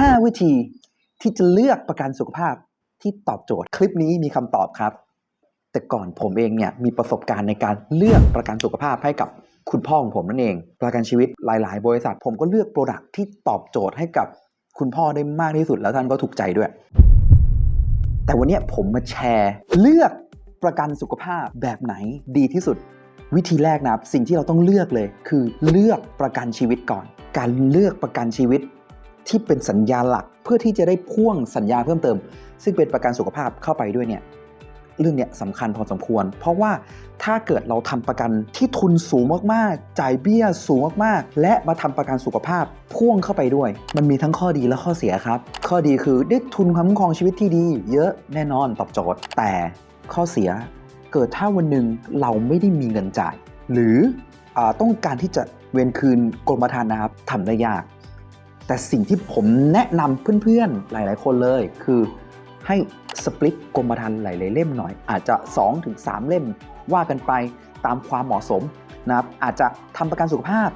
5 วิธีที่จะเลือกประกันสุขภาพที่ตอบโจทย์ คลิปนี้มีคำตอบครับ แต่ก่อนผมเองเนี่ยมีประสบการณ์ในการเลือกประกันสุขภาพให้กับคุณพ่อของผมนั่นเอง ประกันชีวิตหลาย ๆ บริษัท ผมก็เลือกโปรดักที่ตอบโจทย์ให้กับคุณพ่อได้มากที่สุดแล้วท่านก็ถูกใจด้วย แต่วันนี้ผมมาแชร์เลือกประกันสุขภาพแบบไหนดีที่สุด วิธีแรกนะครับสิ่งที่เราต้องเลือกเลย คือเลือกประกันชีวิตก่อน การเลือกประกันชีวิต ที่เป็นสัญญาหลักเพื่อที่จะได้พ่วงสัญญาเพิ่มเติม ซึ่งเป็นประกันสุขภาพเข้าไปด้วยเนี่ยเรื่องเนี้ยสำคัญพอสมควร เพราะว่าถ้าเกิดเราทำประกันที่ทุนสูงมากๆ จ่ายเบี้ยสูงมากๆ และมาทำประกันสุขภาพพ่วงเข้าไปด้วย มันมีทั้งข้อดีและข้อเสียครับ ข้อดีคือได้ทุนความคุ้มครองชีวิตที่ดี เยอะแน่นอนตอบโจทย์ แต่ข้อเสียเกิดถ้าวันหนึ่งเราไม่ได้มีเงินจ่าย หรืออต้องการที่จะเวียนคืนกรมธรรม์นะครับทำได้ยาก แต่สิ่งที่ผมแนะนำเพื่อนๆ หลายๆ คนเลย คือให้สปลิตกรมธรรม์หลายๆ เล่มหน่อย อาจจะ 2-3 เล่มว่ากันไปตามความเหมาะสมนะครับอาจจะทำประกันสุขภาพ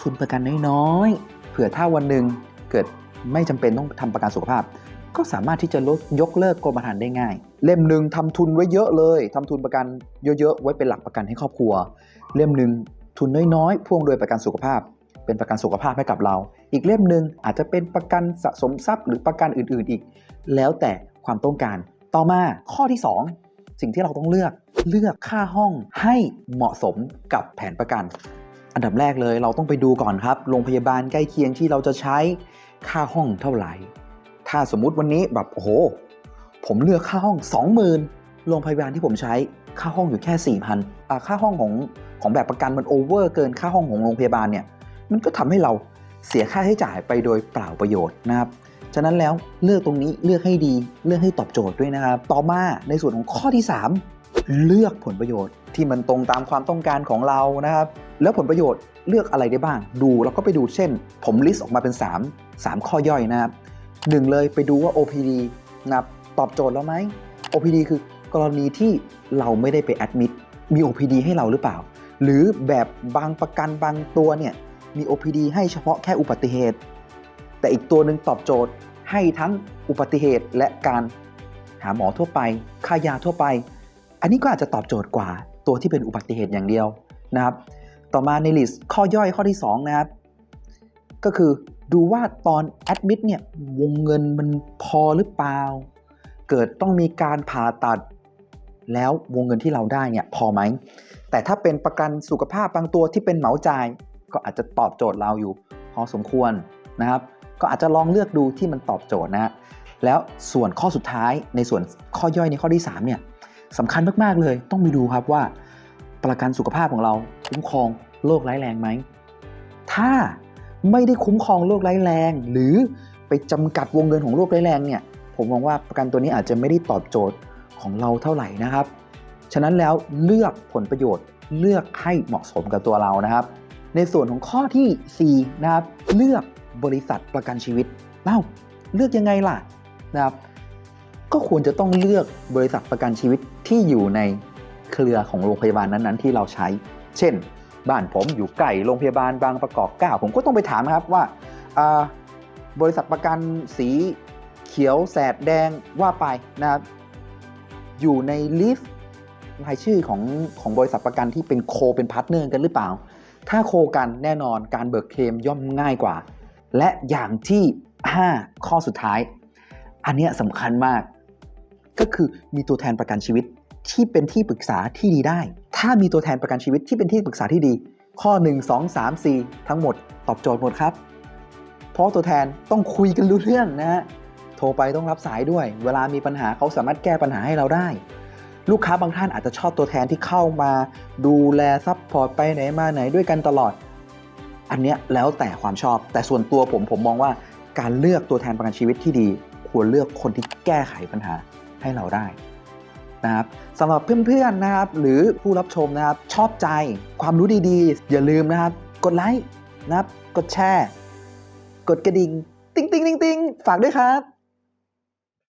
ทุนประกันน้อยๆเผื่อถ้าวันหนึ่งเกิดไม่จำเป็นต้องทำประกันสุขภาพ ก็สามารถที่จะลดยกเลิกกรมธรรม์ได้ง่าย เล่มหนึ่งทำทุนไว้เยอะเลยทำทุนประกันเยอะๆไว้เป็นหลักประกันให้ครอบครัว เล่มหนึ่งทุนน้อยๆพ่วงโดยประกันสุขภาพ เป็นประกันสุขภาพให้กับเรา อีกเล่มหนึ่งอาจจะเป็นประกันสะสมทรัพย์หรือประกันอื่น ๆ อีก แล้วแต่ความต้องการ ต่อมาข้อที่ 2 สิ่งที่เราต้องเลือกเลือกค่าห้องให้เหมาะสมกับแผนประกัน อันดับแรกเลยเราต้องไปดูก่อนครับ โรงพยาบาลใกล้เคียงที่เราจะใช้ค่าห้องเท่าไหร่ ถ้าสมมุติวันนี้แบบโอ้โห ผมเลือกค่าห้อง 20,000โรงพยาบาลที่ผมใช้ค่าห้องอยู่แค่ 4,000อ่าค่าห้องของของแบบประกันมันโอเวอร์เกินค่าห้องของโรงพยาบาลเนี่ย มันก็ทำให้เราเสียค่าใช้จ่ายไปโดยเปล่าประโยชน์นะครับ ฉะนั้นแล้วเลือกตรงนี้เลือกให้ดีเลือกให้ตอบโจทย์ด้วยนะครับ ต่อมาในส่วนของข้อที่ 3 เลือกผลประโยชน์ที่มันตรงตามความต้องการของเรานะครับ แล้วผลประโยชน์เลือกอะไรได้บ้าง ดูแล้วก็ไปดูเช่น ผมลิสต์ออกมาเป็น 3 3 ข้อย่อยนะครับหนึ่งเลยไปดูว่า OPD นะครับตอบโจทย์เราไหม OPD คือกรณีที่เราไม่ได้ไปแอดมิดมี OPD ให้เราหรือเปล่า หรือแบบบางประกันบางตัวเนี่ย มี OPD ให้เฉพาะแค่อุบัติเหตุ แต่อีกตัวหนึ่งตอบโจทย์ให้ทั้งอุบัติเหตุและการหาหมอทั่วไป ค่ายาทั่วไป อันนี้ก็อาจจะตอบโจทย์กว่าตัวที่เป็นอุบัติเหตุอย่างเดียวนะครับ ต่อมาในลิสต์ข้อย่อยข้อที่ 2 นะครับ ก็คือดูว่าตอนแอดมิดเนี่ยวงเงินมันพอหรือเปล่า เกิดต้องมีการผ่าตัด แล้ววงเงินที่เราได้เนี่ยพอไหม แต่ถ้าเป็นประกันสุขภาพบางตัวที่เป็นเหมาจ่าย ก็อาจจะตอบโจทย์เราอยู่พอสมควรนะครับ ก็อาจจะลองเลือกดูที่มันตอบโจทย์นะฮะแล้วส่วนข้อสุดท้ายในส่วนข้อย่อยในข้อที่3เนี่ยสำคัญมากๆเลยต้องไปดูครับว่า ประกันสุขภาพของเราคุ้มครองโรคร้ายแรงไหมถ้าไม่ได้คุ้มครองโรคร้ายแรง หรือไปจำกัดวงเงินของโรคร้ายแรงเนี่ยผมมองว่าประกันตัวนี้อาจจะไม่ได้ตอบโจทย์ของเราเท่าไหร่นะครับ ฉะนั้นแล้วเลือกผลประโยชน์เลือกให้เหมาะสมกับตัวเรานะครับ ในส่วนของข้อที่ 4 นะครับ เลือกบริษัทประกันชีวิตเอ้าเลือกยังไงล่ะนะครับ ก็ควรจะต้องเลือกบริษัทประกันชีวิตที่อยู่ในเครือของโรงพยาบาลนั้นๆ ที่เราใช้ เช่น บ้านผมอยู่ใกล้โรงพยาบาลบางประกอบ9ผมก็ต้องไปถามนะครับว่าอ่าบริษัทประกันสีเขียวแสดแดงว่าไปนะครับอยู่ในลิสต์รายชื่อของของบริษัทประกันที่เป็นโคเป็นพาร์ทเนอร์กันหรือเปล่า ถ้าโคกันแน่นอนการเบิกเคลมย่อมง่ายกว่า และอย่างที่ 5 ข้อสุดท้าย อันนี้สำคัญมาก ก็คือมีตัวแทนประกันชีวิตที่เป็นที่ปรึกษาที่ดีได้ ถ้ามีตัวแทนประกันชีวิตที่เป็นที่ปรึกษาที่ดี ข้อ 1 2 3 4 ทั้งหมดตอบโจทย์หมดครับ เพราะตัวแทนต้องคุยกันรู้เรื่องนะฮะ โทรไปต้องรับสายด้วย เวลามีปัญหาเขาสามารถแก้ปัญหาให้เราได้ ลูกค้าบางท่านอาจจะชอบตัวแทนที่เข้ามา ดูแลซัพพอร์ตไปไหนมาไหนด้วยกันตลอด อันเนี้ยแล้วแต่ความชอบ แต่ส่วนตัวผมผมมองว่าการเลือกตัวแทนประกันชีวิตที่ดี ควรเลือกคนที่แก้ไขปัญหาให้เราได้นะครับสำหรับเพื่อนๆนะครับ หรือผู้รับชมนะครับ ชอบใจความรู้ดีๆ อย่าลืมนะครับ กดไลค์นะครับ กดแชร์ กดกระดิ่ง ติ๊งติ๊งติ๊งติ๊งฝากด้วยครับ